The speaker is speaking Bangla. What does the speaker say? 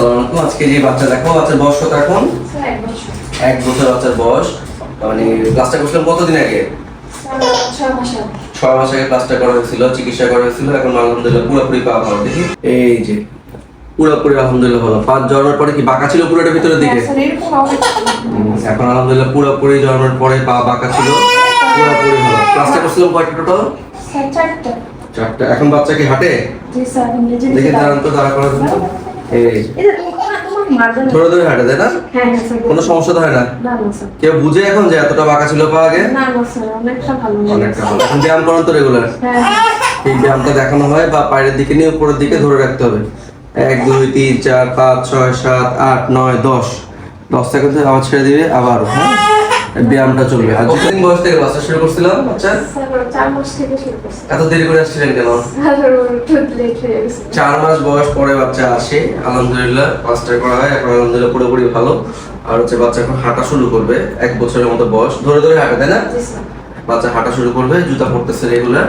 আসসালামু আলাইকুম। আজকে যে বাচ্চা দেখো বাচ্চার বয়স কত এখন? এক বছর। বাচ্চার বয়স। মানে ক্লাসটা করছিলাম কতদিন আগে? ছয় মাস আগে। ক্লাসটা করা হয়েছিল চিকিৎসা করা হয়েছিল। এখন আলহামদুলিল্লাহ পুরোপুরি পাওয়া ভালো দেখি। এই যে পুরোপুরি আলহামদুলিল্লাহ ভালো। পাঁচ জন্মের পরে কি বাঁকা ছিল পুরোটা ভিতরের দিকে? এখন আলহামদুলিল্লাহ পুরোপুরি জন্মের পরে পা বাঁকা ছিল। পুরোপুরি ভালো। ক্লাসটা করছিলাম কয়টা টোটাল চারটা। এখন বাচ্চা কি হাঁটে? দেখে দাঁড়ান তো দাঁড়া করা দিন ধরে ধরে হাঁটে তাই না? হ্যাঁ হ্যাঁ কোনো সমস্যা তো হয় না। কেউ বুঝে এখন যে এতটা বাঁকা ছিল পা আগে? অনেকটা ভালো। এখন ব্যায়াম করেন তো রেগুলার হ্যাঁ এই ব্যায়ামটা দেখানো হয় বা পায়ের দিকে নিয়ে উপরের দিকে ধরে রাখতে হবে। এক দুই তিন চার পাঁচ ছয় সাত আট নয় দশ। দশ সেকেন্ড আবার ছেড়ে দিবে আবার হ্যাঁ? ব্যায়ামটা চলবে। আর কতদিন বয়স থেকে বাচ্চা শুরু করছিলাম বাচ্চা? চার মাস থেকে শুরু করছি। এত দেরি করে আসছিলেন কেন? চার মাস বয়স পরে বাচ্চা আসে আলহামদুলিল্লাহ পাঁচটা করা হয় এখন আলহামদুলিল্লাহ পুরোপুরি ভালো। আর হচ্ছে বাচ্চা এখন হাঁটা শুরু করবে এক বছরের মতো বয়স। ধরে ধরে হাঁটা তাই না? বাচ্চা হাঁটা শুরু করবে জুতা পড়তেছে রেগুলার।